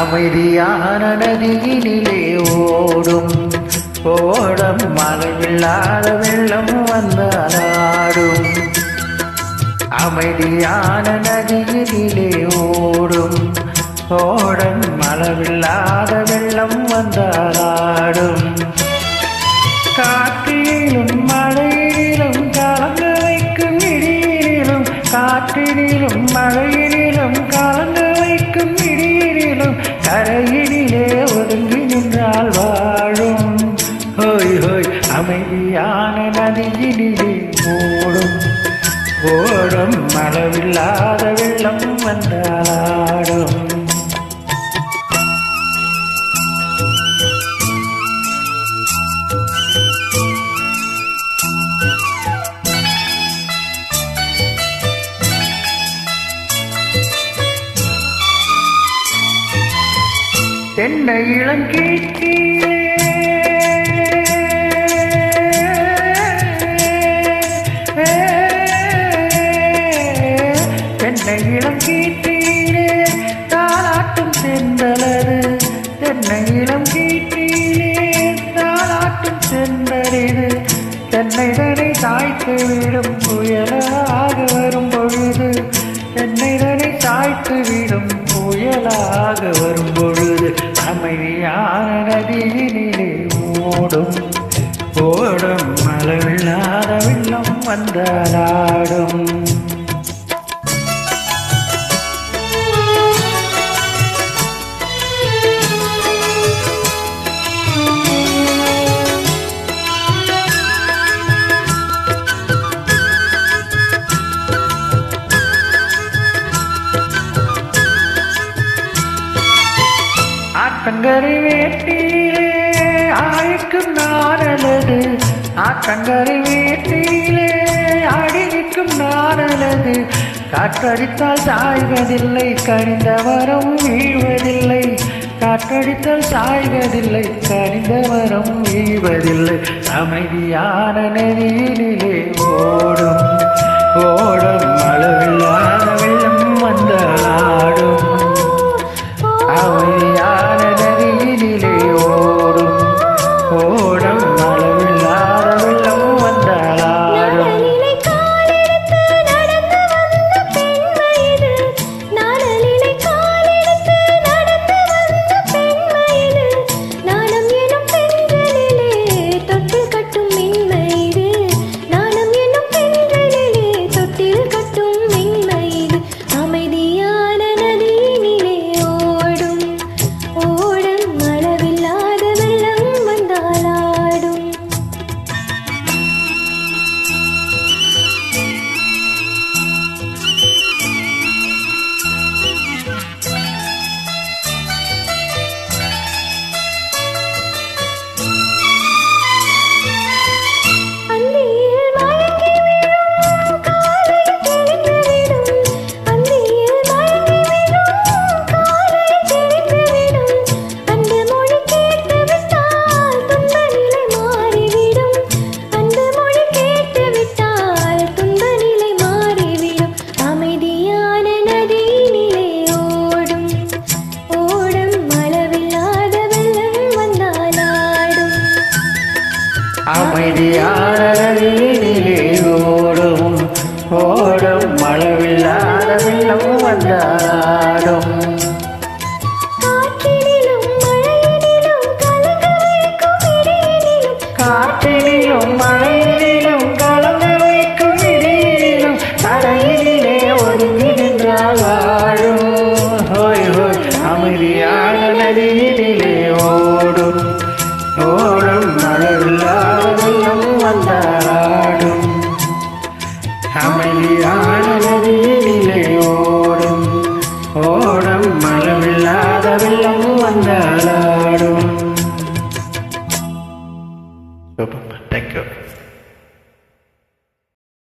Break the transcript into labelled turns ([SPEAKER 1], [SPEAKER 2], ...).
[SPEAKER 1] அமைதியான நதியினிலே ஓடும். ஓடம் மழையில்லாத வெள்ளம் வந்தாடும் அமைதியான நதியினிலே ஓடும். ஓடம் மழவில்லாத வெள்ளம் வந்தாடும் காற்றிலும் மழையிலும் கலந்து வைக்கும் இடியிலும் காற்றிலும் மழையிலும் இடியிலும் ஒதுங்கி நின்றால் வாழும். ஹோய் ஹோய் அமைதியான நதியினிலே ஓடும். ஓடும் அளவில்லாத தென்னை இளங்கீட்டிலே தென்னை இளங்கீட்டிலே தாளாட்டும் செந்தலரு. தென்னை இளங்கீட்டிலே தாளாட்டும் செந்தரிது தென்னை தனை தாய்த்து விடும் புயலாக வரும் பொழுது தென்னை தனை தாய்த்து விடும் புயலாக வரும் பொழுது அமைதியான நதியினிலே ஓடும். ஓடும் அளவில்லாத வெள்ளம் வந்தாடும் ஆக்கங்கரை வேட்டியிலே ஆழிக்கும் நாரலது. ஆக்கங்கரை வேட்டியிலே அடிக்கும் நாரலது. காற்றடித்தால் சாய்வதில்லை கனிந்த வரம் வீழ்வதில்லை. காற்றடித்தால் சாய்வதில்லை கனிந்த வரம் வீழ்வதில்லை. அமைதியான நதியினிலே ஓடும் ஓடும். ஓடம்
[SPEAKER 2] அமைதியான நதியினிலே ஓடும் ஓடும் அளவில்லாத வெள்ளம்
[SPEAKER 1] வந்தாடும்.